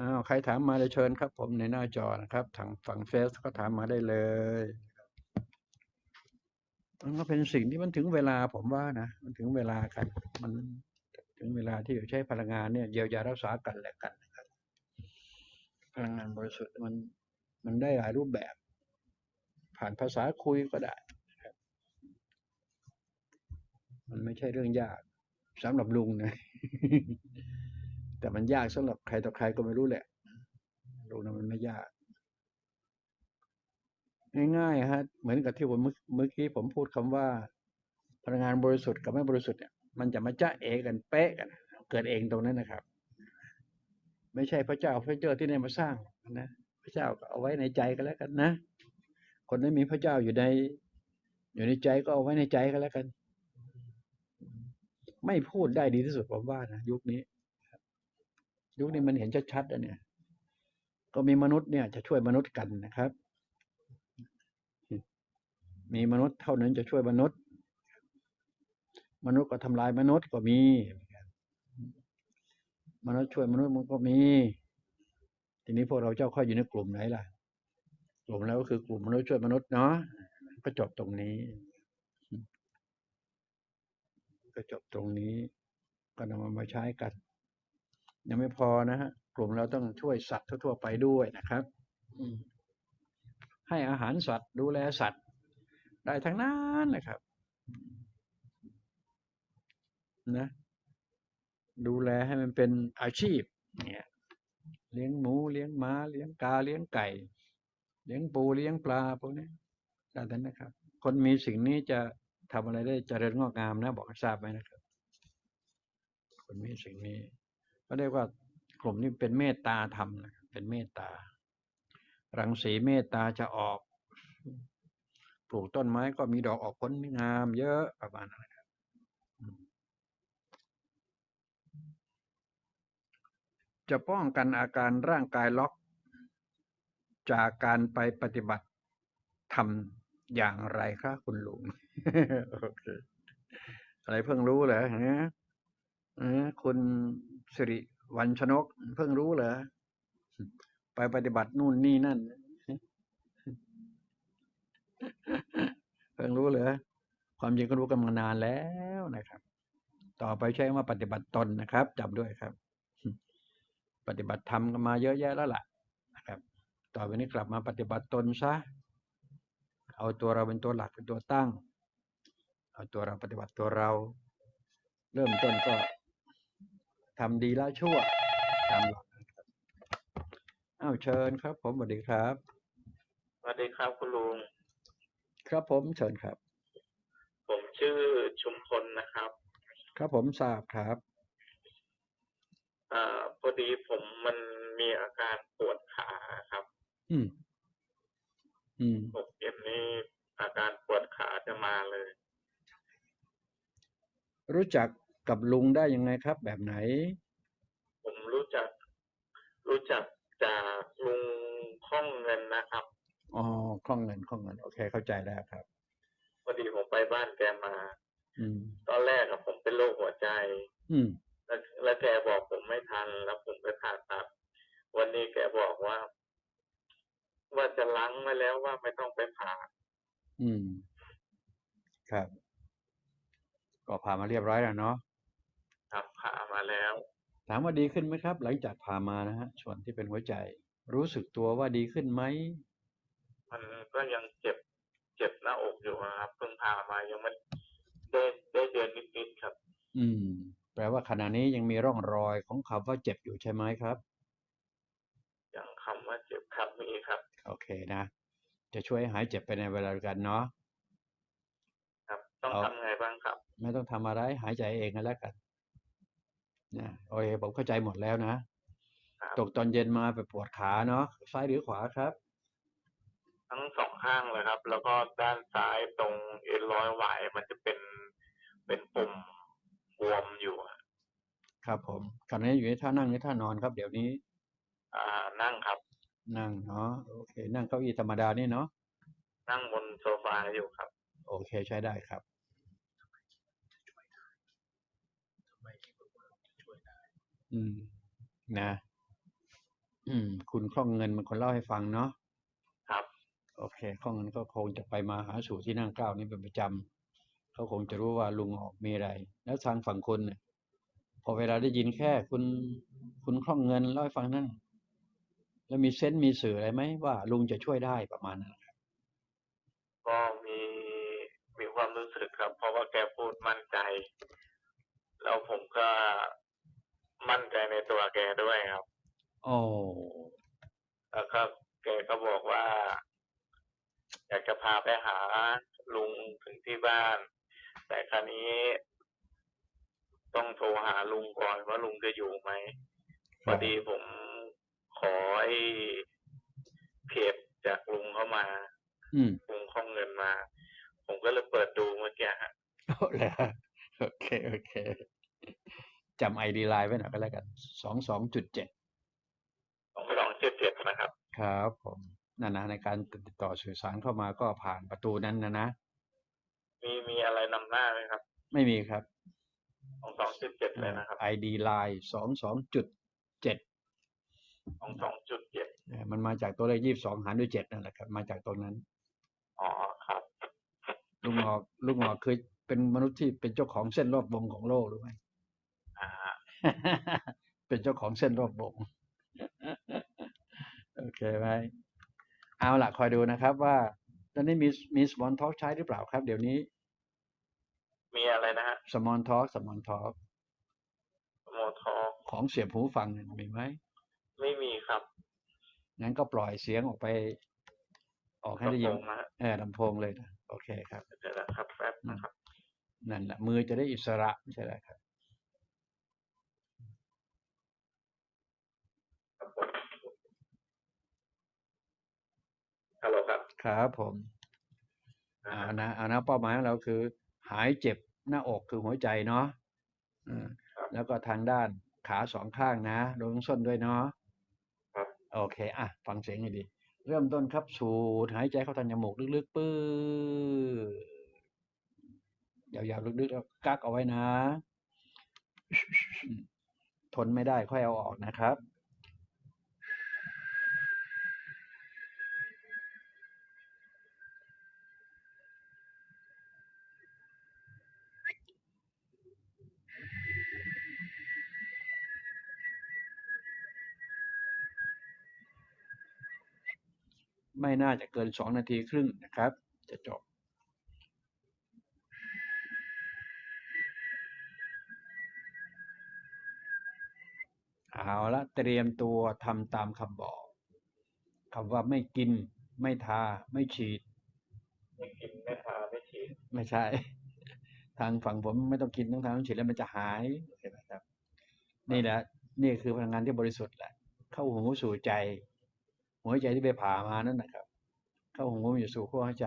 อ้าวใครถามมาเลยเชิญครับ ผมในหน้าจอนะครับทางฝั่งเฟซก็ถามมาได้เลยมันก็เป็นสิ่งที่มันถึงเวลาผมว่านะมันถึงเวลากัน มันถึงเวลาที่จะใช้พลังงานเนี่ยเยียวยารักษากันและกันนะครับพลังงานบริสุทธิ์มันมันได้หลายรูปแบบ ผ่านภาษาคุยก็ได้ครับมันไม่ใช่เรื่องยากสำหรับลุงนะ แต่มันยากสำหรับใครต่อใครก็ไม่รู้แหละลุงนะมันไม่ยาก ง่ายๆฮะ เหมือนกับที่ผมเมื่อกี้ผมพูดคำว่า พลังงานบริสุทธิ์กับไม่บริสุทธิ์เนี่ยมันจะมาจ้าเอกันเป๊ะกัน เกิดเองตรงนั้นนะครับ ไม่ใช่พระเจ้าพระเจ้าที่ไหนมาสร้างนะพระเจ้าก็เอาไว้ในใจกันแล้วกันนะ คนที่มีพระเจ้าอยู่ใน อยู่ในใจก็เอาไว้ในใจกันแล้วกัน ไม่พูดได้ดีที่สุดผมว่านะยุคนี้ ยุคนี้มันเห็นชัดๆอะเนี่ย ก็มีมนุษย์เนี่ยจะช่วยมนุษย์กันนะครับ มีมนุษย์เท่านั้นจะช่วยมนุษย์ มนุษย์ก็ทำลายมนุษย์ก็มี มนุษย์ช่วยมนุษย์มันก็มี ทีนี้พวกเราเจ้าค่อยอยู่ในกลุ่มไหนล่ะ กลุ่มแล้วก็คือกลุ่มมนุษย์ช่วยมนุษย์เนาะก็จบตรงนี้ ก็จบตรงนี้ก็นำมามาใช้กัน ยังไม่พอนะฮะกลุ่มเราต้องช่วยสัตว์ทั่ว ๆ ไปด้วยนะครับอืมให้อาหารสัตว์ดูแลสัตว์ ได้ทั้งนั้นนะครับนะดูแลให้มันเป็นอาชีพเนี่ยเลี้ยงหมูเลี้ยงม้า เลี้ยงกาเลี้ยงไก่ เลี้ยงปูเลี้ยงปลาพวกนี้ได้ทั้งนั้นนะครับ คนมีสิ่งนี้จะทำอะไรได้เจริญงอกงามนะ บอกให้ทราบไหมนะครับ คนมีสิ่งนี้ ก็เรียกว่ากลุ่มนี้เป็นเมตตาธรรมนะครับเป็นเมตตา รังสีเมตตาจะออก ปลูกต้นไม้ก็มีดอกออกผลงามเยอะประมาณนั้นครับจะป้องกันอาการร่างกายล็อก จากการไปปฏิบัติทำอย่างไรครับคุณลุงโอเคอะไรเพิ่งรู้เหรอฮะคุณ สิริวันชนก เพิ่งรู้เหรอ ไปปฏิบัตินู่นนี่นั่น เพิ่งรู้เหรอ ความจริงก็รู้กันมานานแล้วนะครับ ต่อไปใช้ว่าปฏิบัติตนนะครับจำด้วยครับ ปฏิบัติธรรมกันมาเยอะแยะแล้วล่ะนะครับ ต่อไปนี้กลับมาปฏิบัติตนซะ เอาตัวเราเป็นตัวหลักเป็นตัวตั้ง เอาตัวเราปฏิบัติตัวเรา เริ่มต้นก็ ทำดีแล้วชั่วตามหลักนะครับอ้าวเชิญครับ ผมสวัสดีครับ สวัสดีครับคุณลุง ครับผมเชิญครับ ผมชื่อชุมพลนะครับ ครับผมทราบครับอ่าพอดีผมมันมีอาการปวดขาครับ อืม อืมหกเย็นนี้อาการปวดขาจะมาเลย รู้จัก กับลุงได้ยังไงครับ แบบไหน ผมรู้จัก รู้จักจากลุงข้องเงินนะครับ อ๋อคล่องเงินคล่องเงิน โอเค เข้าใจแล้วครับพอดีผมไปบ้านแกมา อืม ตอนแรกอะผมเป็นโรคหัวใจ อืม แล้วแล้วแกบอกผมไม่ทัน แล้วผมไปผ่าตัด วันนี้แกบอกว่า ว่าจะล้างไว้แล้วว่าไม่ต้องไปผ่า อืม ครับ ก็ผ่ามาเรียบร้อยแล้วเนาะ ครับผ่ามาแล้ว ถามว่าดีขึ้นไหมครับ หลังจากผ่ามานะฮะส่วนที่เป็นหัวใจ รู้สึกตัวว่าดีขึ้นไหมมันก็ยังเจ็บเจ็บหน้าอกอยู่นะครับเพิ่งผ่ามายังไม่ได้ได้เดือนนิดๆครับ อืม แปลว่าขณะนี้ยังมีร่องรอยของคำว่าเจ็บอยู่ใช่ไหมครับอย่างคำว่าเจ็บครับมีครับ โอเคนะจะช่วยให้หายเจ็บไปในเวลาเดียวกันเนาะครับต้องเอาทำไงบ้างครับ ไม่ต้องทำอะไรหายใจเองกันแล้วกัน นะโอเคผมเข้าใจหมดแล้วนะครับตกตอนเย็นมาไปปวดขาเนาะซ้ายหรือขวาครับ ทั้งสองข้างเลยครับ แล้วก็ด้านซ้ายตรงเอ็นร้อยหวายมันจะเป็นเป็นปุ่มบวมอยู่อะครับผมขณะนี้อยู่ในท่านั่งหรือท่านอนครับ เดี๋ยวนี้ อ่านั่งครับ นั่งเนาะโอเค นั่งเก้าอี้ธรรมดานี่เนาะนั่งบนโซฟาอยู่ครับ โอเคใช้ได้ครับ อืม นะ อืม คุณคล่องเงินมันคนเล่าให้ฟังเนาะ ครับ โอเคคล่องเงินก็คงจะไปมาหาสู่ที่นั่งเกล้านี่เป็นประจำเขาคงจะรู้ว่าลุงออกมีอะไร แล้วทางฝั่งคุณเนี่ยพอเวลาได้ยินแค่ คุณ คุณคล่องเงินเล่าให้ฟังนั่น แล้วมีเซนส์มีสื่ออะไรไหมว่า ลุงจะช่วยได้ประมาณนั้นครับก็มีมีความรู้สึกครับ เพราะว่าแกพูดมั่นใจ แล้วผมก็มั่นใจใน ตัวแกด้วยครับโอ้แล้วก็แกก็บอกว่า อยากจะพาไปหาลุงถึงที่บ้าน แต่คราวนี้ต้องโทรหาลุงก่อนว่าลุงจะอยู่ไหมพอดีผมขอไอ้เพจจากลุงเข้ามาอืมลุงข้องเงินมา ผมก็เลยเปิดดูเมื่อกี้ฮะเอาเลยโอเคโอเค จำไอดีไลน์ไว้หน่อยก็แล้วกันสองสองจุดเจ็ดสองสองเจ็ดเจ็ดนะครับ ครับผมนั่นนะในการติดต่อสื่อสารเข้ามาก็ผ่านประตูนั้นนะนะ มีมีอะไรนำหน้าไหมครับ ไม่มีครับสองสองจุดเจ็ดเลยนะครับไอดีไลน์สองสองจุดเจ็ดสองสองจุดเจ็ดมันมาจากตัวเลขยี่สิบสองหารด้วยเจ็ดนั่นแหละครับ มาจากตัวนั้น อ๋อครับ ลุงหอกลุงหอกคือเป็นมนุษย์ที่เป็นเจ้าของเส้นรอบวงของโลกหรือไม่อ่า เป็นเจ้าของเส้นรอบวงโอเคไหมเอาล่ะคอยดูนะครับว่าตอนนี้มีมีสมอนทอ k ใช้หรือเปล่าครับ เดี๋ยวนี้ มีอะไรนะฮะสมอนทอ k สมอนทอ k โมทอของเสียบหูฟังเนี่ยมีไหมไม่มีครับงั้นก็ปล่อยเสียงออกไป ออกให้ได้ยินลำโพงนะฮะเออลำโพงเลยนะโอเคครับเดี๋ยวนะครับแป๊บนะครับ นั่นแหละมือจะได้อิสระไม่ใช่เหรอครับครับผม ฮัลโหลครับ ครับผมอ่าเอานะเอานะเป้าหมายของเราคือ หายเจ็บหน้าอกคือหัวใจเนาะอืมแล้วก็ทางด้านขาสองข้างนะรวมทั้งส้นด้วยเนาะครับโอเค อะ ฟังเสียงให้ดี เริ่มต้นครับ สูดหายใจเข้าทางจมูกลึกๆปื้อยาวๆลึกๆแล้วกักเอาไว้นะ ทนไม่ได้ค่อยเอาออกนะครับ ไม่น่าจะเกินสองนาทีครึ่งนะครับ จะจบเอาละเตรียมตัวทำตามคำบอกคำว่าไม่กิน ไม่ทา ไม่ฉีด ไม่กินไม่ทาไม่ฉีด ไม่ใช่ ทางฝั่งผมไม่ต้องกินต้องทาต้องฉีดแล้วมันจะหายเห็นไหมครับ นี่แหละ นี่คือพลังงานที่บริสุทธิ์แหละ เข้าหูสู่ใจ หัวใจที่ไปผ่ามานั่นนะครับ เข้าหูอยู่สู่ขั้วหัวใจ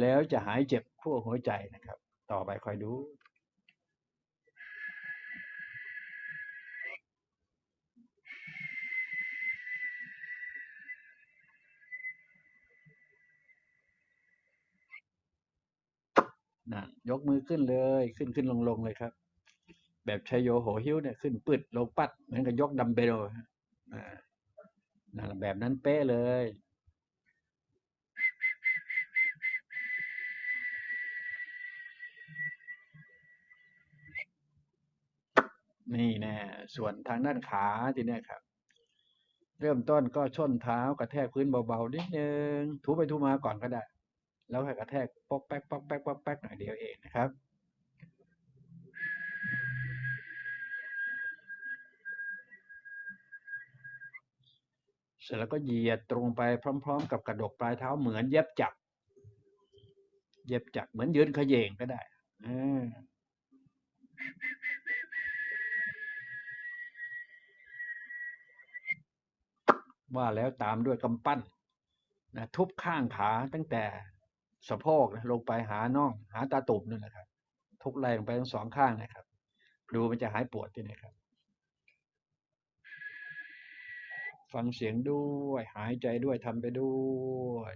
แล้วจะหายเจ็บขั้วหัวใจนะครับ ต่อไปคอยดูนะยกมือขึ้นเลยขึ้นขึ้นลงลงเลยครับ แบบชัยโยโหหิ้วเนี่ยขึ้นปึดลงปัดเหมือนกับยกดัมเบลนะแบบนั้นเป๊ะเลย นี่แน่ส่วนทางด้านขาทีเนี้ยครับ เริ่มต้นก็ช่นเท้ากระแทกพื้นเบาๆนิดนึงถูไปถูมาก่อนก็ได้ แล้วให้กระแทกปอกแป๊กปอกแป๊กปอกแป๊กหน่อยเดียวเองนะครับเสร็จแล้วก็เหยียดตรงไปพร้อม ๆ กับกระดกปลายเท้าเหมือนเย็บจักรเย็บจักรเหมือนยืนขย่งก็ได้อ่า ว่าแล้วตามด้วยกำปั้นนะทุบข้างขาตั้งแต่สะโพกนะลงไปหาน่องหาตาตุ่มนั่นแหละครับ ทุบแรงไปทั้งสองข้างนะครับ ดูมันจะหายปวดที่ไหนครับ ฟังเสียงด้วยหายใจด้วยทำไปด้วย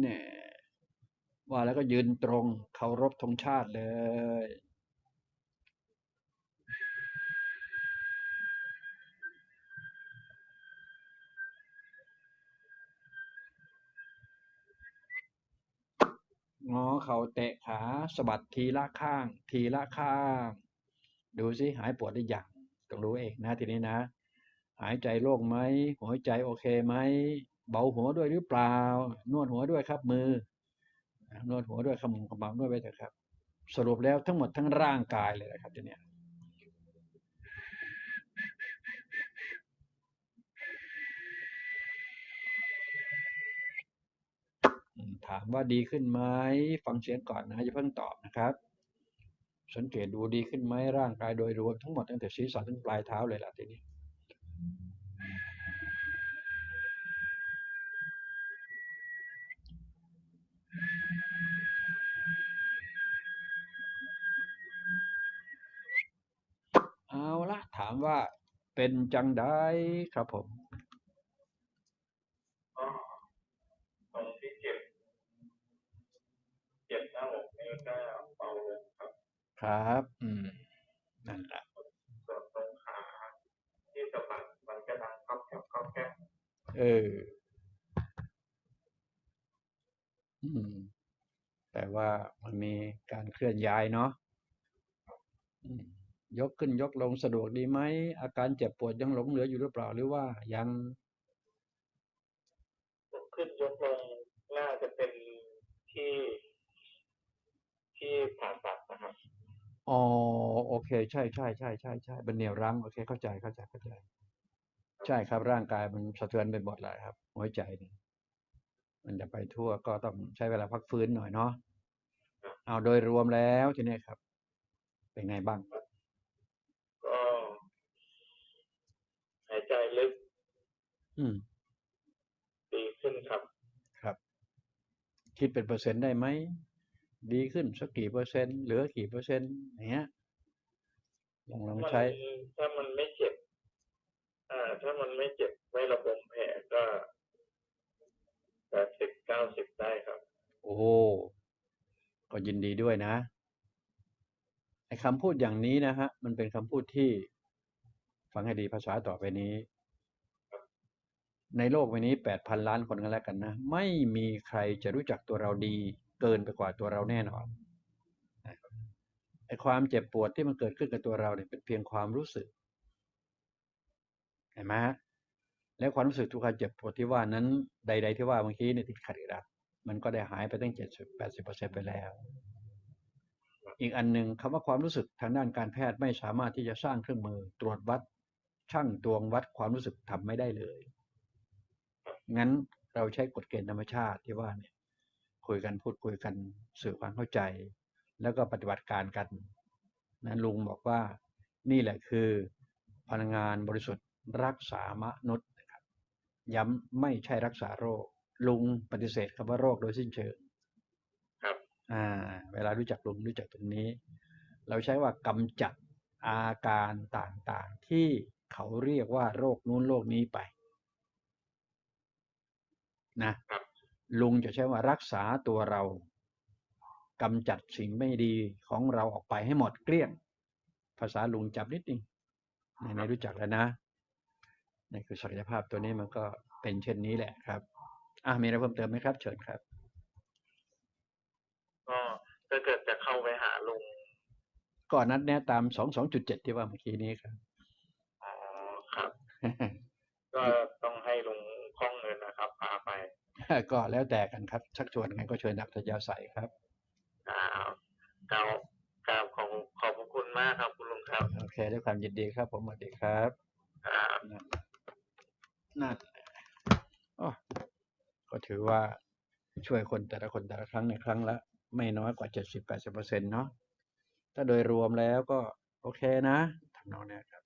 เนี่ยว่าแล้วก็ยืนตรงเคารพธงชาติเลย งอเข่าเตะขาสะบัดทีละข้าง ทีละข้าง ดูสิหายปวดหรือยังต้องรู้เองนะทีนี้นะ หายใจโล่งไหมหัวใจโอเคไหม เบาหัวด้วยหรือเปล่า นวดหัวด้วยครับมือ นวดหัวด้วยขมุงขมับนวดไปเถอะครับ สรุปแล้วทั้งหมดทั้งร่างกายเลยนะครับทีเนี้ยถามว่าดีขึ้นไหมฟังเสียงก่อนนะอย่าเพิ่งตอบนะครับ สังเกตดูดีขึ้นไหมร่างกายโดยรวมทั้งหมดตั้งแต่ศีรษะถึงปลายเท้าเลยล่ะทีนี้ ละ ถามว่าเป็นจังได้ครับผมก็ตรงที่เจ็บ เจ็บหน้าอกนี่ก็เบาลงครับ ครับ อืม นั่นแหละส่วนตรงขาที่สะบัดมันก็ดังก๊อบแก๊บก๊อบแก๊บเออ อืม แต่ว่ามันมีการเคลื่อนย้ายเนาะอืม ยกขึ้นยกลงสะดวกดีไหมอาการเจ็บปวดยังหลงเหลืออยู่หรือเปล่าหรือว่ายังยกขึ้นยกลงน่าจะเป็นที่ที่ผ่าตัดนะครับอ๋อโอเค ใช่ใช่ใช่ใช่ใช่เป็นเหนี่ยวรั้งโอเค เข้าใจเข้าใจเข้าใจ ใช่ครับร่างกายมันสะเทือนไปหมดเลยครับ หัวใจเนี่ยมันจะไปทั่วก็ต้องใช้เวลาพักฟื้นหน่อยเนาะเอาโดยรวมแล้วทีนี้ครับ เป็นไงบ้าง ก็หายใจลึก อืม ดีขึ้นครับ ครับ คิดเป็นเปอร์เซ็นต์ได้ไหม ดีขึ้นสักกี่เปอร์เซ็นต์ เหลือกี่เปอร์เซ็นต์อย่างเงี้ยลองลองมันใช้ ถ้ามันไม่เจ็บ อ่า ถ้ามันไม่เจ็บ ไม่ระบมแผลก็แปดสิบเก้าสิบได้ครับ โอ้โหก็ยินดีด้วยนะไอ้คำพูดอย่างนี้นะฮะ มันเป็นคำพูดที่ฟังให้ดีภาษาต่อไปนี้ ในโลกใบนี้แปดพันล้านคนกันแล้วกันนะ ไม่มีใครจะรู้จักตัวเราดีเกินไปกว่าตัวเราแน่นอนไอ้ความเจ็บปวดที่มันเกิดขึ้นกับตัวเราเนี่ยเป็นเพียงความรู้สึกเห็นไหมฮะแล้วความรู้สึกทุกการเจ็บปวดที่ว่านั้นใด ๆ ที่ว่าเมื่อกี้เนี่ยติดขัดอีกแล้วมันก็ได้หายไปตั้งเจ็ดสิบแปดสิบเปอร์เซ็นไปแล้ว อีกอันหนึ่งคำว่าความรู้สึกทางด้านการแพทย์ไม่สามารถที่จะสร้างเครื่องมือ ตรวจวัดช่างตวงวัดความรู้สึกทำไม่ได้เลย งั้นเราใช้กฎเกณฑ์ธรรมชาติที่ว่าเนี่ยคุยกันพูดคุยกันสื่อความเข้าใจ แล้วก็ปฏิบัติการกันนั้นลุงบอกว่านี่แหละคือพลังงานบริสุทธิ์รักษามนุษย์นะครับย้ำไม่ใช่รักษาโรค ลุงปฏิเสธคำว่าโรคโดยสิ้นเชิงครับอ่าเวลารู้จักลุงรู้จักตรงนี้ เราใช้ว่ากำจัดอาการต่างๆ ที่เขาเรียกว่าโรคนู้นโรคนี้ไป นะครับลุงจะใช้ว่ารักษาตัวเรากำจัดสิ่งไม่ดีของเราออกไปให้หมดเกลี้ยง ภาษาลุงจับนิดนึงในในรู้จักแล้วนะนี่คือศักยภาพตัวนี้มันก็เป็นเช่นนี้แหละครับอะมีอะไรเพิ่มเติมไหมครับ เชิญครับก็ถ้าเกิดจะเข้าไปหาลุงก็นัดแนะตามสองสองจุดเจ็ดที่ว่าเมื่อกี้นี้ครับอ๋อครับ ก็ต้องให้ลุงคล้องเงินนะครับพาไป ก็แล้วแต่กันครับ ชักชวนกันก็เชิญนักทยาศัยครับครับกราบกราบขอบขอบพระคุณมากครับคุณลุงครับ โอเคด้วยความยินดีครับ ผมสวัสดีครับครับนั่นนั่นแหละอ้อก็ถือว่าช่วยคนแต่ละคนแต่ละครั้งในครั้งละ ไม่น้อยกว่าเจ็ดสิบแปดสิบเปอร์เซ็นต์เนาะถ้าโดยรวมแล้วก็โอเคนะทำนองเนี้ยครับ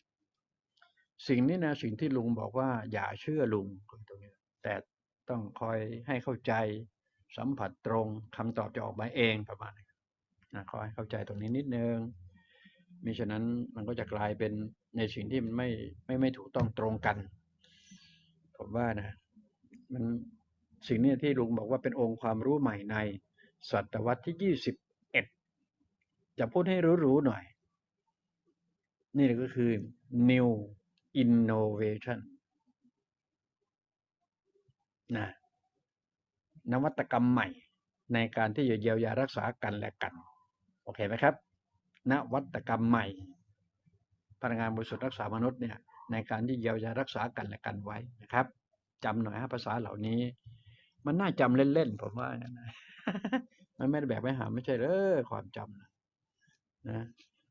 สิ่งนี้นะสิ่งที่ลุงบอกว่า อย่าเชื่อลุงตรงนี้แต่ ต้องคอยให้เข้าใจสัมผัสตรงคำตอบจะออกมาเองประมาณนี้นะขอให้เข้าใจตรงนี้นิดนึงมิฉะนั้นมันก็จะกลายเป็นในสิ่งที่มันไม่ไม่ไม่ถูกต้องตรงกัน ผมว่านะ มันสิ่งนี้ที่ลุงบอกว่าเป็นองค์ความรู้ใหม่ใน ศตวรรษที่ยี่สิบเอ็ดจะพูดให้รู้ๆหน่อย นี่ก็คือ new innovation นะนวัตกรรมใหม่ในการที่จะเยียวยารักษากันและกัน โอเคไหมครับ นวัตกรรมใหม่พนักงานบริสุทธิ์รักษามนุษย์เนี่ยในการที่เยียวยารักษากันและกันไว้นะครับจำหน่อยฮะภาษาเหล่านี้ มันน่าจำเล่นๆผมว่านะมันไม่ได้แบบไม่หาไม่ใช่เออความจำนะนะ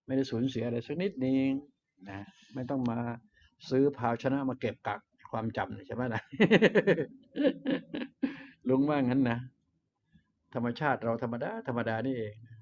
ไม่ได้สูญเสียอะไรสักนิดนึงนะไม่ต้องมาซื้อภาชนะมาเก็บกัก ความจำใช่ไหมล่ะลุงว่างั้นนะธรรมชาติเราธรรมดาธรรมดานี่เองนะ